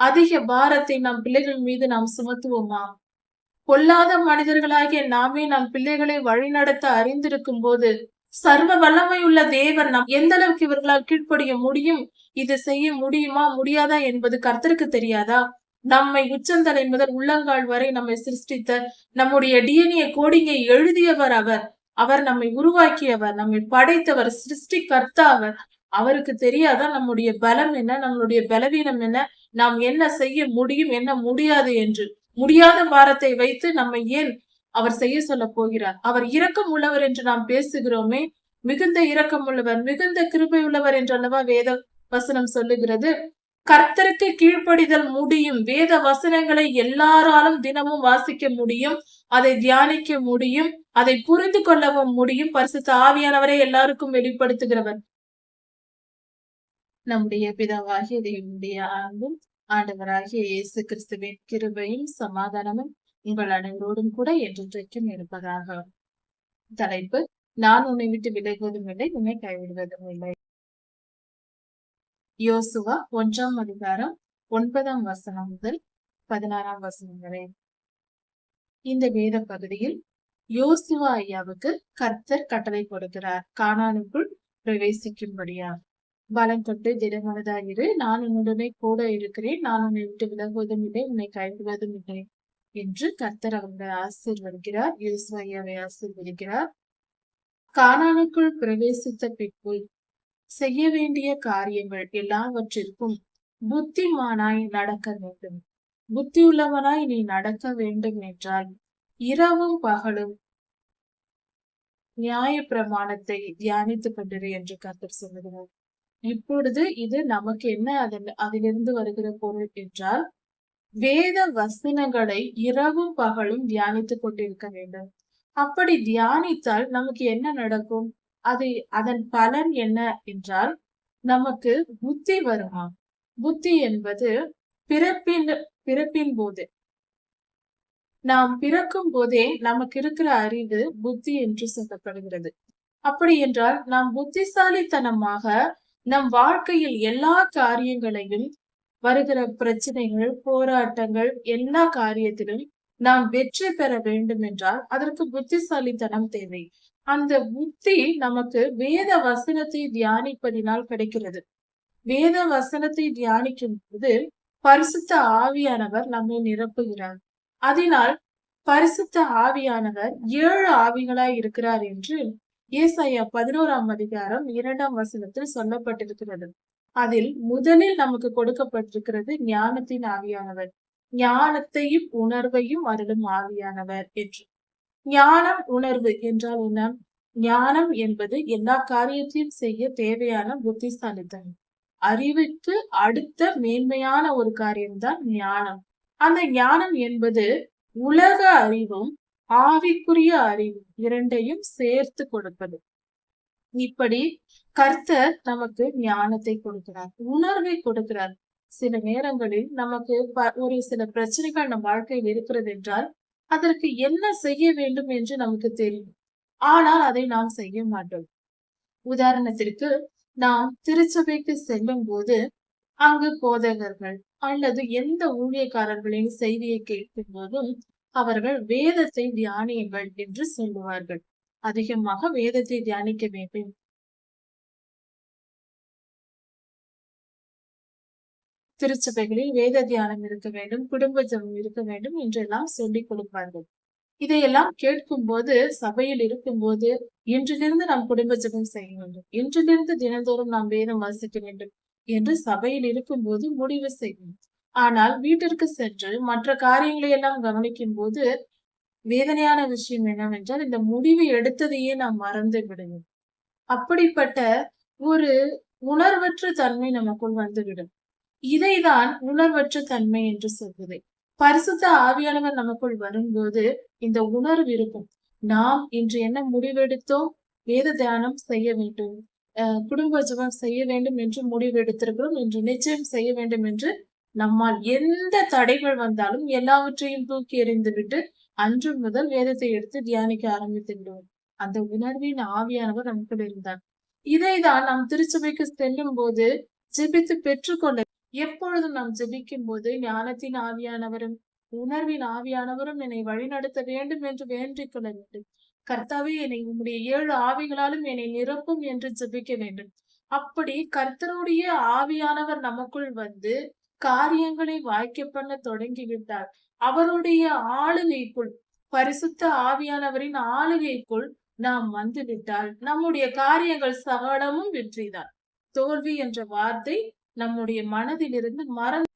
அதிக பாரத்தை நம் பிள்ளைகள் மீது நாம் சுமத்துவோமா? பொல்லாத மனிதர்களாகிய நாமே நம் பிள்ளைகளை வழிநடத்த அறிந்திருக்கும் போது சர்வ வல்லமை உள்ள தேவன் நாம் எந்த அளவுக்கு இவர்களால் கீழ்ப்படிய முடியும்? இது செய்ய முடியுமா முடியாதா என்பது கர்த்தருக்கு தெரியாதா? நம்மை உச்சந்தலை முதல் உள்ளங்கால் வரை நம்மை சிருஷ்டித்த நம்முடைய டிஎன்ஏ கோடிங்கை எழுதியவர் அவர். அவர் நம்மை உருவாக்கியவர் நம்மை படைத்தவர் சிருஷ்டி கர்த்தா அவர். அவருக்கு தெரியாதா? நம்முடைய பலம் என்ன? நம்மளுடைய பலவீனம் என்ன? நாம் என்ன செய்ய முடியும் என்ன முடியாது என்று. முடியாத பாரத்தை வைத்து நம்மை ஏன் அவர் செய்ய சொல்ல போகிறார்? அவர் இரக்கம் உள்ளவர் என்று நாம் பேசுகிறோமே. மிகுந்த இரக்கம் உள்ளவர் மிகுந்த கிருபை உள்ளவர் என்றல்லவா வேத வசனம் சொல்லுகிறது? கர்த்தருக்கு கீழ்ப்படிதல் முடியும். வேத வசனங்களை எல்லாராலும் தினமும் வாசிக்க முடியும் அதை தியானிக்க முடியும் அதை புரிந்து கொள்ளவும் முடியும். பரிசுத்த ஆவியானவரை எல்லாருக்கும் வெளிப்படுத்துகிறவர். நம்முடைய பிதாவாகிய தேவனுடைய அன்பும் ஆண்டவராகிய இயேசு கிறிஸ்துவின் கிருபையும் சமாதானமும் உங்கள் அனைவரோடும் கூட என்றைக்கும் இருப்பதாக. தலைப்பு நான் உன்னை விட்டு விலகுவதும் இல்லை உன்னை கைவிடுவதும் இல்லை. யோசுவா ஒன்றாம் அதிகாரம் ஒன்பதாம் வசனம் முதல் பதினாறாம் வசனம் வரை. இந்த வேத பகுதியில் யோசுவா ஐயாவுக்கு கர்த்தர் கட்டளை கொடுக்கிறார். காணானுக்குள் பிரவேசிக்கும்படியார் பலம் தொட்டு திடமனதாயிரு நான் உன்னுடனே கூட இருக்கிறேன். நான் உன்னை விட்டு விலகுவதும் இல்லை. உன்னை கைவிடுவதும் இல்லை என்று கர்த்தர் அவர்களை ஆசீர்வதிக்கிறார். யோசுவா ஐயாவை ஆசீர்வதிக்கிறார். கானானுக்குள் பிரவேசித்த பின்பு செய்ய வேண்டிய காரியங்கள் எல்லாவற்றிற்கும் புத்திமானாய் நடக்க வேண்டும். புத்தியுள்ளவனாய் நீ நடக்க வேண்டும் என்றால் இரவும் பகலும் நியாய பிரமாணத்தை தியானித்துக் கொண்டிரு என்று கர்த்தர் சொல்லுகிறார். இப்பொழுது இது நமக்கு என்ன அதன் அதிலிருந்து வருகிற பொருள் என்றால் வேத வசனங்களை இரவும் பகலும் தியானித்துக் கொண்டிருக்க வேண்டும். அப்படி தியானித்தால் நமக்கு என்ன நடக்கும்? அது அதன் பலன் என்ன என்றால் நமக்கு புத்தி வருமா? புத்தி என்பது பிறப்பின் பிறப்பின் போது. நாம் பிறக்கும் போதே நமக்கு இருக்கிற அறிவு புத்தி என்று சொல்லப்படுகிறது. அப்படி என்றால் நாம் புத்திசாலித்தனமாக நம் வாழ்க்கையில் எல்லா காரியங்களையும் வருகிற பிரச்சனைகள் போராட்டங்கள் எல்லா காரியத்திலும் நாம் வெற்றி பெற வேண்டும் என்றால் அதற்கு புத்திசாலித்தனம் தேவை. அந்த புத்தி நமக்கு வேத வசனத்தை தியானிப்பதினால் கிடைக்கிறது. வேத வசனத்தை தியானிக்கும் போது பரிசுத்த ஆவியானவர் நம்மை நிரப்புகிறார். அதனால் பரிசுத்த ஆவியானவர் ஏழு ஆவிகளாய் இருக்கிறார் என்று ஏசாயா பதினோராம் அதிகாரம் இரண்டாம் வசனத்தில் சொல்லப்பட்டிருக்கிறது. அதில் முதலில் நமக்கு கொடுக்கப்பட்டிருக்கிறது ஞானத்தின் ஆவியானவர். ஞானத்தையும் உணர்வையும் அருளும் ஆவியானவர் என்று. ஞானம் உணர்வு என்றால் என்ன? ஞானம் என்பது எல்லா காரியத்தையும் செய்ய தேவையான புத்திசாலித்தனம். அறிவுக்கு அடுத்த மேன்மையான ஒரு காரியம்தான் ஞானம். அந்த ஞானம் என்பது உலக அறிவும் ஆவிக்குரிய அறிவு இரண்டையும் சேர்த்து கொடுப்பது. இப்படி கர்த்தர் நமக்கு ஞானத்தை கொடுக்கிறார் உணர்வை கொடுக்கிறார். சில நேரங்களில் நமக்கு ஒரு சில பிரச்சனைகள் நம் வாழ்க்கையில் இருக்கிறது என்றால் அதற்கு என்ன செய்ய வேண்டும் என்று நமக்கு தெரியும். ஆனால் அதை நாம் செய்ய மாட்டோம். உதாரணத்திற்கு நாம் திருச்சபைக்கு செல்லும் போது அங்கு போதகர்கள் அல்லது எந்த ஊழியக்காரர்களின் செய்தியை கேட்கும் போதும் அவர்கள் வேதத்தை தியானியுங்கள் என்று சொல்லுவார்கள். அதிகமாக வேதத்தை தியானிக்க வேண்டும். திருச்சபைகளில் வேத தியானம் இருக்க வேண்டும் குடும்ப ஜபம் இருக்க வேண்டும் என்றெல்லாம் சொல்லிக் கொடுப்பார்கள். இதையெல்லாம் கேட்கும் போது சபையில் இருக்கும் போது இன்றிலிருந்து நாம் குடும்ப ஜபம் செய்ய வேண்டும். இன்றிலிருந்து தினந்தோறும் நாம் வேதம் வாசிக்க வேண்டும் என்று சபையில் இருக்கும் போது முடிவு செய்யும் ஆனால் வீட்டிற்கு சென்று மற்ற காரியங்களை எல்லாம் கவனிக்கும் போது வேதனையான விஷயம் என்னவென்றால் இந்த முடிவு எடுத்ததையே நாம் மறந்து விடுவோம். அப்படிப்பட்ட ஒரு உணர்வற்ற தன்மை நமக்குள் வந்துவிடும். இதைதான் உணர்வற்ற தன்மை என்று சொல்கிறேன் பரிசுத்த ஆவியானவர் நமக்குள் வரும்போது இந்த உணர்வு இருக்கும். நாம் இன்று என்ன முடிவெடுத்தோம்? வேத தியானம் செய்ய வேண்டும். குடும்ப ஜபம் செய்ய வேண்டும் என்று முடிவெடுத்திருக்கிறோம் என்று நிச்சயம் செய்ய வேண்டும் என்று நம்மால் எந்த தடைகள் வந்தாலும் எல்லாவற்றையும் தூக்கி எறிந்துவிட்டு அன்று முதல் வேதத்தை எடுத்து தியானிக்க ஆரம்பித்து விடுவோம் அந்த உணர்வின் ஆவியானவர் நமக்குள் இருந்தார். இதைதான் நாம் திருச்சபைக்கு செல்லும் போது ஜெபித்து பெற்றுக்கொள்ள எப்பொழுதும் நாம் ஜெபிக்கும் போது ஞானத்தின் ஆவியானவரும் உணர்வின் ஆவியானவரும் என்னை வழிநடத்த வேண்டும் என்று வேண்டிக் கொள்ள வேண்டும். கர்த்தாவே என்னை உம்முடைய ஏழு ஆவிகளாலும் என்னை நிரப்பும் என்று ஜெபிக்க வேண்டும். அப்படி கர்த்தருடைய ஆவியானவர் நமக்குள் வந்து காரியங்களை வாய்க்க பண்ண தொடங்கிவிட்டார். அவருடைய ஆளுகைக்குள் பரிசுத்த ஆவியானவரின் ஆளுகைக்குள் நாம் வந்து விட்டால் நம்முடைய காரியங்கள் சகலமும் வெற்றிதான். தோல்வி என்ற வார்த்தை நம்முடைய மனதிலிருந்து மறந்து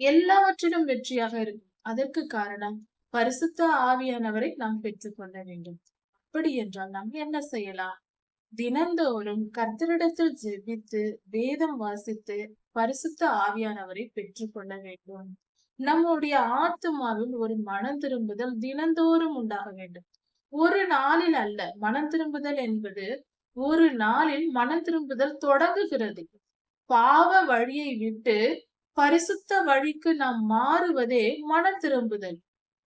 எல்லாவற்றிலும் வெற்றியாக இருக்கும். அதற்கு காரணம் பரிசுத்த ஆவியானவரை நாம் பெற்றுக்கொள்ள வேண்டும். அப்படி என்றால் நாம் என்ன செய்யலாம்? தினந்தோறும் கர்த்தரிடத்தில் ஜெபித்து வேதம் வாசித்து பரிசுத்த ஆவியானவரை பெற்றுக்கொள்ள வேண்டும். நம்முடைய ஆத்மாவில் ஒரு மனம் திரும்புதல் தினந்தோறும் உண்டாக வேண்டும். ஒரு நாளில் அல்ல மனம் திரும்புதல் என்பது ஒரு நாளில் மனம் திரும்புதல் தொடங்குகிறது. பாவ வழியை விட்டு பரிசுத்த வழிக்கு நாம் மாறுவதே மனம் திரும்புதல்.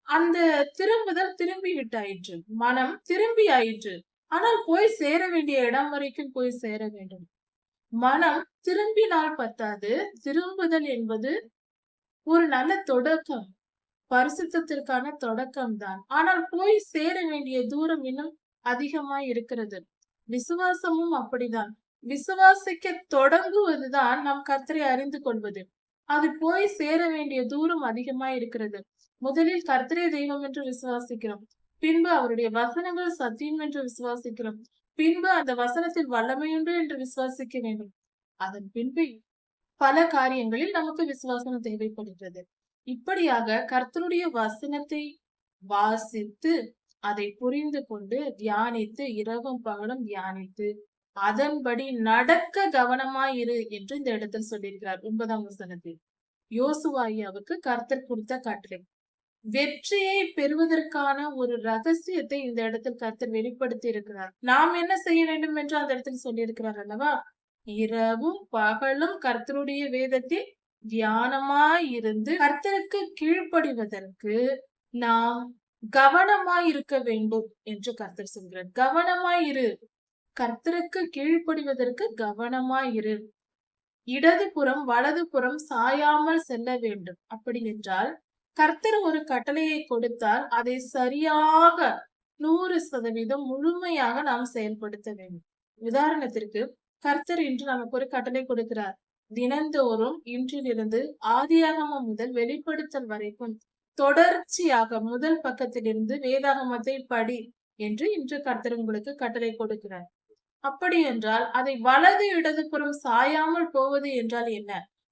அந்த திரும்புதல் திரும்பி விட்டாயிற்று மனம் திரும்பி ஆயிற்று ஆனால் போய் சேர வேண்டிய இடம் வரைக்கும் போய் சேர வேண்டும். மனம் திரும்பினால் பத்தாது திரும்புதல் என்பது ஒரு நல்ல தொடக்கம் பரிசுத்தத்திற்கான தொடக்கம் தான் ஆனால் போய் சேர வேண்டிய தூரம் இன்னும் அதிகமாய் இருக்கிறது. விசுவாசமும் அப்படிதான். விசுவாசிக்க தொடங்குவதுதான் நாம் கர்த்தரை அறிந்து கொள்வது. அது போய் சேர வேண்டிய தூரம் அதிகமாய் இருக்கிறது. முதலில் கர்த்தரே தெய்வம் என்று விசுவாசிக்கிறோம். பின்பு அவருடைய வசனங்கள் சத்தியம் என்று விசுவாசிக்கிறோம். பின்பு அந்த வசனத்தில் வல்லமையுண்டு என்று விசுவாசிக்க வேண்டும். அதன் பின்பு பல காரியங்களில் நமக்கு விசுவாசம் தேவைப்படுகிறது. இப்படியாக கர்த்தருடைய வசனத்தை வாசித்து அதை புரிந்து கொண்டு தியானித்து இரவும் பகலும் தியானித்து அதன்படி நடக்க கவனமாயிரு என்று இந்த இடத்தில் சொல்லியிருக்கிறார். ஒன்பதாம் வசனத்தில். யோசுவாயாவுக்கு கர்த்தர் கொடுத்த கட்டளை. வெற்றியை பெறுவதற்கான ஒரு ரகசியத்தை இந்த இடத்தில் கருத்தர் வெளிப்படுத்தி இருக்கிறார். நாம் என்ன செய்ய வேண்டும் என்று அந்த இடத்தில் சொல்லியிருக்கிறார் அல்லவா? இரவும் பகலும் கர்த்தருடைய வேதத்தில் தியானமாயிருந்து கர்த்தருக்கு கீழ்ப்படிவதற்கு நாம் கவனமாய் இருக்க வேண்டும் என்று கர்த்தர் சொல்கிறார். கவனமாயிரு கர்த்தருக்கு கீழ்ப்படிவதற்கு கவனமாயிரு இடதுபுறம் வலதுபுறம் சாயாமல் செல்ல வேண்டும். அப்படி என்றால் கர்த்தர் ஒரு கட்டளையை கொடுத்தால் அதை சரியாக நூறு சதவீதம் முழுமையாக நாம் செயல்படுத்த வேண்டும். உதாரணத்திற்கு கர்த்தர் இன்று நமக்கு ஒரு கட்டளை கொடுக்கிறார். தினந்தோறும் இன்றிலிருந்து ஆதியாகமம் முதல் வெளிப்படுத்தல் வரைக்கும் தொடர்ச்சியாக முதல் பக்கத்திலிருந்து வேதாகமத்தை படி என்று இன்று கர்த்தர் உங்களுக்கு கட்டளை கொடுக்கிறார். அப்படி என்றால் அதை வலது இடதுபுறம் சாயாமல் போவது என்றால் என்ன?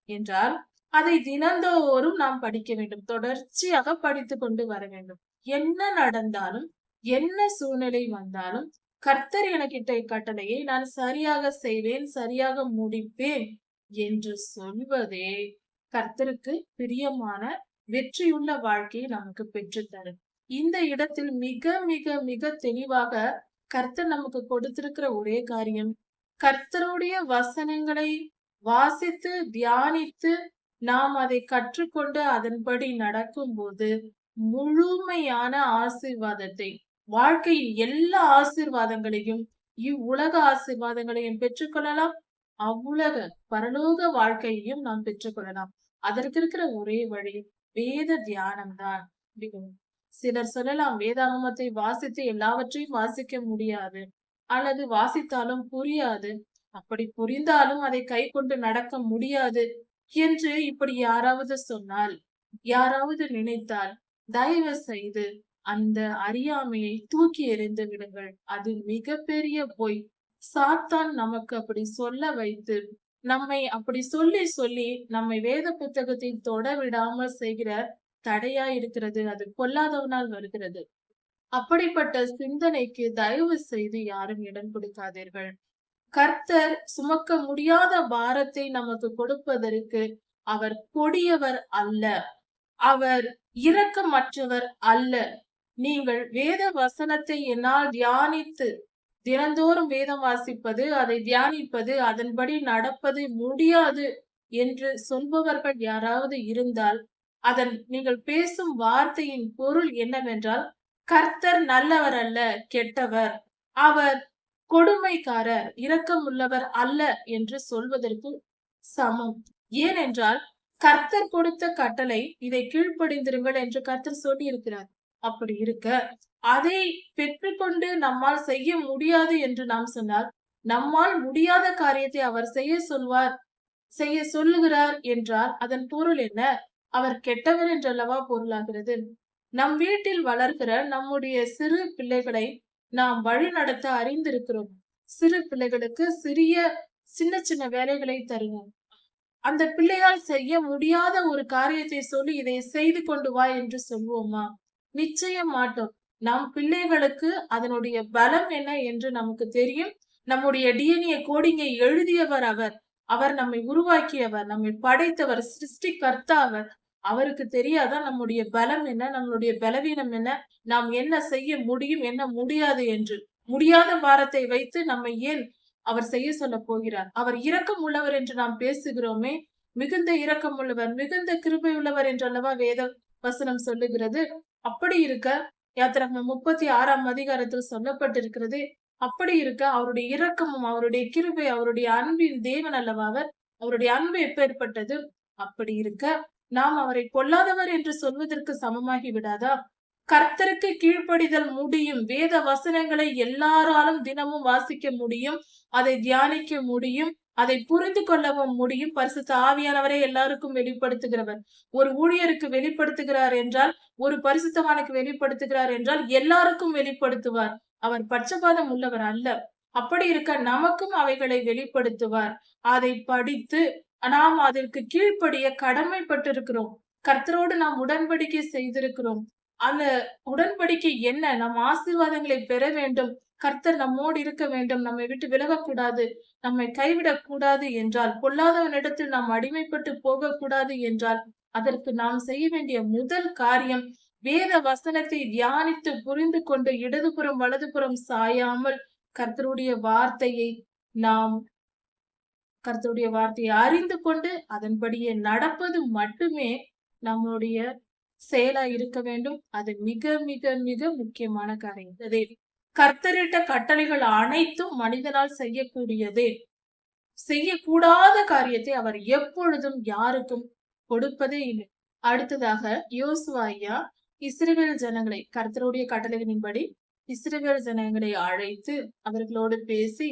என்றால் அதை தினந்தோறும் நாம் படிக்க வேண்டும். தொடர்ச்சியாக படித்து கொண்டு வர வேண்டும். என்ன நடந்தாலும் என்ன சூழ்நிலை வந்தாலும் கர்த்தர் எனக்கிட்ட கட்டளையை நான் சரியாக செய்வேன் சரியாக முடிப்பேன் என்று சொல்வதே கர்த்தருக்கு பிரியமான வெற்றியுள்ள வாழ்க்கையை நமக்கு பெற்றுத்தரும். இந்த இடத்தில் மிக மிக மிக தெளிவாக கர்த்தர் நமக்கு கொடுத்திருக்கிற ஒரே காரியம் கர்த்தருடைய வசனங்களை வாசித்து தியானித்து நாம் அதை கற்றுக்கொண்டு அதன்படி நடக்கும்போது முழுமையான ஆசீர்வாதத்தை வாழ்க்கையின் எல்லா ஆசீர்வாதங்களையும் இவ்வுலக ஆசீர்வாதங்களையும் பெற்றுக்கொள்ளலாம். அவ்வுலக பரலோக வாழ்க்கையையும் நாம் பெற்றுக்கொள்ளலாம். அதற்கு இருக்கிற ஒரே வழி வேத தியானம் தான் சிலர் சொல்லலாம் வேதாகமத்தை வாசித்து எல்லாவற்றையும் வாசிக்க முடியாது. அல்லது வாசித்தாலும் புரியாது. அப்படி புரிந்தாலும் அதை கை கொண்டு நடக்க முடியாது. என்று இப்படி யாராவது சொன்னால் யாராவது நினைத்தால் தயவு செய்து அந்த அறியாமையை தூக்கி எறிந்து விடுங்கள். அது மிகப்பெரிய பொய். சாத்தான் நமக்கு அப்படி சொல்ல வைத்து நம்மை அப்படி சொல்லி சொல்லி நம்மை வேத புத்தகத்தை தொட விடாமல் செய்கிற தடையா இருக்கிறது அது கொல்லாதவனால் வருகிறது. அப்படிப்பட்ட சிந்தனைக்கு தயவு செய்து யாரும் இடம் கொடுக்காதீர்கள். கர்த்தர் சுமக்க முடியாத பாரத்தை நமக்கு கொடுப்பதற்கு அவர் கொடியவர் அல்ல. அவர் இரக்கமற்றவர் அல்ல. நீங்கள் வேத வசனத்தை என்னால் தியானித்து தினந்தோறும் வேதம் வாசிப்பது அதை தியானிப்பது அதன்படி நடப்பது முடியாது என்று சொல்பவர்கள் யாராவது இருந்தால் அதன் நீங்கள் பேசும் வார்த்தையின் பொருள் என்னவென்றால் கர்த்தர் நல்லவர் அல்ல கெட்டவர். அவர் கொடுமைக்காரர் இரக்கம் உள்ளவர் அல்ல என்று சொல்வதற்கு சமம். ஏனென்றால் கர்த்தர் கொடுத்த கட்டளை இதை கீழ்ப்படிந்திருங்கள் என்று கர்த்தர் சொல்லி இருக்கிறார் அப்படி இருக்க அதை பெற்றுக்கொண்டு நம்மால் செய்ய முடியாது என்று நாம் சொன்னால் நம்மால் முடியாத காரியத்தை அவர் செய்ய சொல்வார் செய்ய சொல்லுகிறார் என்றால் அதன் பொருள் என்ன? அவர் கெட்டவர் என்றல்லவா பொருளாகிறது? நம் வீட்டில் வளர்கிற நம்முடைய சிறு பிள்ளைகளை நாம் வழி நடத்த அறிந்திருக்கிறோம். சிறு பிள்ளைகளுக்கு சிறிய சின்ன சின்ன வேலைகளை தருவோம். அந்த பிள்ளையால் செய்ய முடியாத ஒரு காரியத்தை சொல்லி இதை செய்து கொண்டு வா என்று சொல்வோமா? நிச்சயம் மாட்டோம். நம் பிள்ளைகளுக்கு அதனுடைய பலம் என்ன என்று நமக்கு தெரியும். நம்முடைய டிஎன்ஏ கோடிங்கை எழுதியவர் அவர். அவர் நம்மை உருவாக்கியவர் நம்மை படைத்தவர் சிருஷ்டிகர்த்தா அவர். அவருக்கு தெரியாதா நம்முடைய பலம் என்ன நம்மளுடைய பலவீனம் என்ன நாம் என்ன செய்ய முடியும் என்ன முடியாது என்று. முடியாத பாரத்தை வைத்து நம்மை ஏன் அவர் செய்ய சொல்ல போகிறார்? அவர் இரக்கம் உள்ளவர் என்று நாம் பேசுகிறோமே. மிகுந்த இரக்கம் உள்ளவர் மிகுந்த கிருபை உள்ளவர் என்றல்லவா வேத வசனம் சொல்லுகிறது? அப்படி இருக்க யாத்திரகம் முப்பத்தி ஆறாம் அதிகாரத்தில் சொல்லப்பட்டிருக்கிறது. அப்படி இருக்க அவருடைய இரக்கமும் அவருடைய கிருபை அவருடைய அன்பின் தேவன் அல்லவா அவர்? அவருடைய அன்பு எப்பேற்பட்டது? அப்படி இருக்க நாம் அவரை கொல்லாதவர் என்று சொல்வதற்கு சமமாகி விடாதா? கர்த்தருக்கு கீழ்ப்படிதல் முடியும். வேத வசனங்களை எல்லாராலும் தினமும் வாசிக்க முடியும். அதை தியானிக்க முடியும். அதை புரிந்து கொள்ளவும் முடியும். பரிசுத்த ஆவியானவரை எல்லாருக்கும் வெளிப்படுத்துகிறவர். ஒரு ஊழியருக்கு வெளிப்படுத்துகிறார் என்றால் ஒரு பரிசுத்தவானுக்கு வெளிப்படுத்துகிறார் என்றால் எல்லாருக்கும் வெளிப்படுத்துவார். அவர் பட்சபாதம் உள்ளவர் அல்ல. அப்படி இருக்க நமக்கும் அவைகளை வெளிப்படுத்துவார். அதை படித்து நாம் அதற்கு கீழ்ப்படிய கடமைப்பட்டிருக்கிறோம். கர்த்தரோடு நாம் உடன்படிக்கை செய்திருக்கிறோம். அந்த உடன்படிக்கை என்ன? நம் ஆசீர்வாதங்களை பெற வேண்டும். கர்த்தர் நம்மோடு இருக்க வேண்டும். நம்மை விட்டு விலகக்கூடாது. நம்மை கைவிடக் கூடாது என்றால் பொல்லாதவனிடத்தில் நாம் அடிமைப்பட்டு போகக்கூடாது என்றால் அதற்கு நாம் செய்ய வேண்டிய முதல் காரியம் வேத வசனத்தை தியானித்து புரிந்து கொண்டு இடதுபுறம் வலதுபுறம் சாயாமல் கர்த்தருடைய வார்த்தையை நாம் கர்த்தருடைய வார்த்தையை அறிந்து கொண்டு அதன்படியே நடப்பது மட்டுமே நம்முடைய செயலா இருக்க வேண்டும். அது மிக மிக மிக முக்கியமான காரியம். அதே கர்த்தரிட்ட கட்டளைகள் அனைத்தும் மனிதனால் செய்யக்கூடியதே. செய்யக்கூடாத காரியத்தை அவர் எப்பொழுதும் யாருக்கும் கொடுப்பதே இல்லை. அடுத்ததாக யோசுவா ஐயா இஸ்ரேல் ஜனங்களை கர்த்தருடைய கட்டளைகளின்படி இஸ்ரேல் ஜனங்களை அழைத்து அவர்களோடு பேசி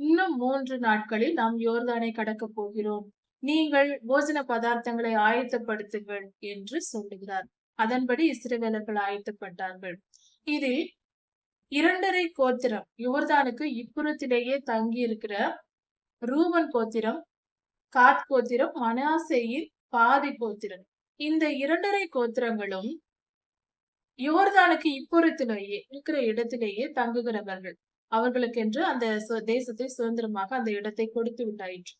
இன்னும் மூன்று நாட்களில் நாம் யோர்தானை கடக்க போகிறோம். நீங்கள் போஜன பதார்த்தங்களை ஆயத்தப்படுத்துங்கள் என்று சொல்லுகிறார். அதன்படி இஸ்ரேலர்கள் ஆயத்தப்பட்டார்கள். இதில் இரண்டரை கோத்திரம் யோர்தானுக்கு இப்புறத்திலேயே தங்கி இருக்கிற ரூபன் கோத்திரம் காத் கோத்திரம் மனாசேயின் பாதி கோத்திரம். இந்த இரண்டரை கோத்திரங்களும் யோர்தானுக்கு இப்புறத்திலேயே இருக்கிற இடத்திலேயே தங்குகிறவர்கள். அவர்களுக்கென்று அந்த தேசத்தை சுதந்திரமாக அந்த இடத்தை கொடுத்து விட்டாயிற்று.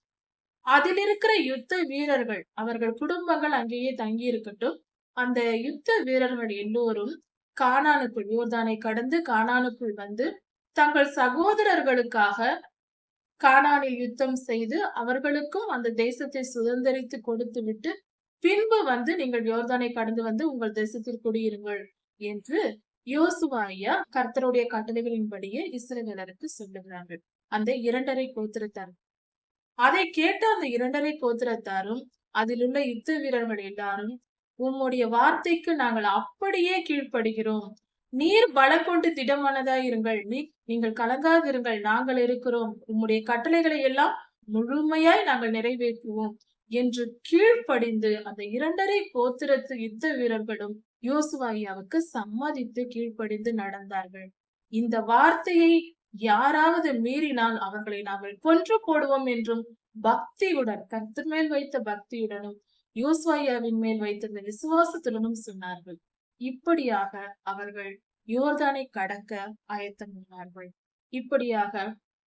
அதில் இருக்கிற யுத்த வீரர்கள் அவர்கள் குடும்பங்கள் அங்கேயே தங்கி இருக்கட்டும் அந்த யுத்த வீரர்கள் எல்லோரும் காணானுக்குள் யோர்தானை கடந்து காணானுக்குள் வந்து தங்கள் சகோதரர்களுக்காக காணானில் யுத்தம் செய்து அவர்களுக்கும் அந்த தேசத்தை சுதந்திரித்து கொடுத்து விட்டு பின்பு வந்து நீங்கள் யோர்தானை கடந்து வந்து உங்கள் தேசத்தில் குடியிருங்கள் என்று யோசுவாயா கர்த்தருடைய கட்டளைகளின்படியே இஸ்ரவேலருக்கு சொல்லுகிறார்கள் அந்த இரண்டரை கோத்திரத்தார். அதை கேட்ட அந்த இரண்டரை கோத்திரத்தாரும் அதில் உள்ள யுத்த வீரர்கள் எல்லாரும் உம்முடைய வார்த்தைக்கு நாங்கள் அப்படியே கீழ்ப்படுகிறோம். நீர் பலம் கொண்டு திடமானதா இருங்கள். நீ நீங்கள் கலங்காதிருங்கள். நாங்கள் இருக்கிறோம். உம்முடைய கட்டளைகளை எல்லாம் முழுமையாய் நாங்கள் நிறைவேற்றுவோம். என்று கீழ்ப்படிந்து அந்த இரண்டரை கோத்திரத்து யுத்த வீரர்களும் யோசுவாயாவுக்கு சம்மதித்து கீழ்ப்படிந்து நடந்தார்கள். இந்த வார்த்தையை யாராவது மீறினால் அவர்களை நாங்கள் கொன்று போடுவோம் என்றும் பக்தியுடன் கர்த்தர் மேல் வைத்த பக்தியுடனும் யோசுவாயாவின் மேல் வைத்திருந்த விசுவாசத்துடனும் சொன்னார்கள். இப்படியாக அவர்கள் யோர்தானை கடக்க ஆயத்தமானார்கள் இப்படியாக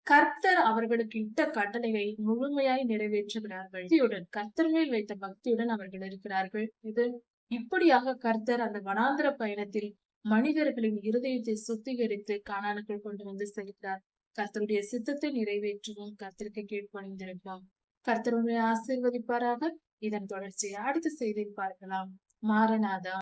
கர்த்தர் அவர்களுக்கு இட்ட கட்டளையை முழுமையாய் நிறைவேற்றுகிறார்கள். கர்த்தர் மேல் வைத்த பக்தியுடன் அவர்கள் இருக்கிறார்கள். இது இப்படியாக கர்த்தர் அந்த வனாந்திர பயணத்தில் மனிதர்களின் இருதயத்தை சுத்திகரித்து காணானுக்குள் கொண்டு வந்து செலுத்தார் கர்த்தருடைய சித்தத்தை நிறைவேற்றவும். கர்த்தருக்கு கீழ்ப்பணிந்திருப்போம். கர்த்தருடைய ஆசீர்வதிப்பாராக. இதன் தொடர்ச்சியை அடுத்த செய்தியில் பார்க்கலாம். மாரநாதா